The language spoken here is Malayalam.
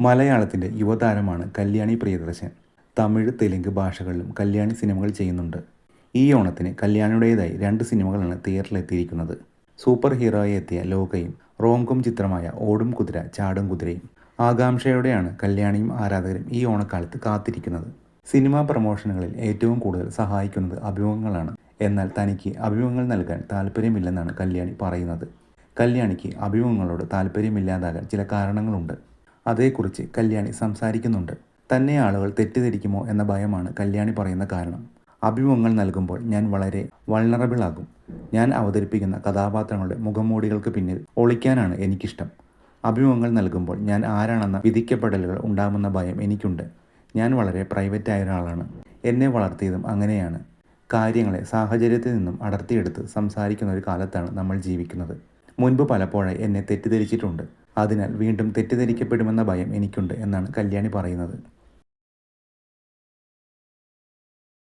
മലയാളത്തിന്റെ യുവതാരമാണ് കല്യാണി പ്രിയദർശൻ. തമിഴ് തെലുങ്ക് ഭാഷകളിലും കല്യാണി സിനിമകൾ ചെയ്യുന്നുണ്ട്. ഈ ഓണത്തിന് കല്യാണിയുടേതായി രണ്ട് സിനിമകളാണ് തിയേറ്ററിലെത്തിയിരിക്കുന്നത്. സൂപ്പർ ഹീറോയായി എത്തിയ ലോകയും റോംകോം ചിത്രമായ ഓടും കുതിര ചാടും കുതിരയും. ആകാംക്ഷയോടെയാണ് കല്യാണിയും ആരാധകരും ഈ ഓണക്കാലത്ത് കാത്തിരിക്കുന്നത്. സിനിമാ പ്രമോഷനുകളിൽ ഏറ്റവും കൂടുതൽ സഹായിക്കുന്നത് അഭിമുഖങ്ങളാണ്. എന്നാൽ തനിക്ക് അഭിമുഖങ്ങൾ നൽകാൻ താല്പര്യമില്ലെന്നാണ് കല്യാണി പറയുന്നത്. കല്യാണിക്ക് അഭിമുഖങ്ങളോട് താല്പര്യമില്ലാതാകാൻ ചില കാരണങ്ങളുണ്ട്. അതേക്കുറിച്ച് കല്യാണി സംസാരിക്കുന്നുണ്ട്. തന്നെ ആളുകൾ തെറ്റിദ്ധരിക്കുമോ എന്ന ഭയമാണ് കല്യാണി പറയുന്ന കാരണം. അഭിമുഖങ്ങൾ നൽകുമ്പോൾ ഞാൻ വളരെ വൾണറബിൾ ആകും. ഞാൻ അവതരിപ്പിക്കുന്ന കഥാപാത്രങ്ങളുടെ മുഖംമൂടികൾക്ക് പിന്നിൽ ഒളിക്കാനാണ് എനിക്കിഷ്ടം. അഭിമുഖങ്ങൾ നൽകുമ്പോൾ ഞാൻ ആരാണെന്ന വിധിക്കപ്പെടലുകൾ ഉണ്ടാകുന്ന ഭയം എനിക്കുണ്ട്. ഞാൻ വളരെ പ്രൈവറ്റ് ആയ ഒരാളാണ്. എന്നെ വളർത്തിയതും അങ്ങനെയാണ്. കാര്യങ്ങളെ സാഹചര്യത്തിൽ നിന്നും അടർത്തിയെടുത്ത് സംസാരിക്കുന്ന ഒരു കാലത്താണ് നമ്മൾ ജീവിക്കുന്നത്. മുൻപ് പലപ്പോഴായി എന്നെ തെറ്റിദ്ധരിച്ചിട്ടുണ്ട്. അതിനാൽ വീണ്ടും തെറ്റിദ്ധരിക്കപ്പെടുമെന്ന ഭയം എനിക്കുണ്ട് എന്നാണ് കല്യാണി പറയുന്നത്.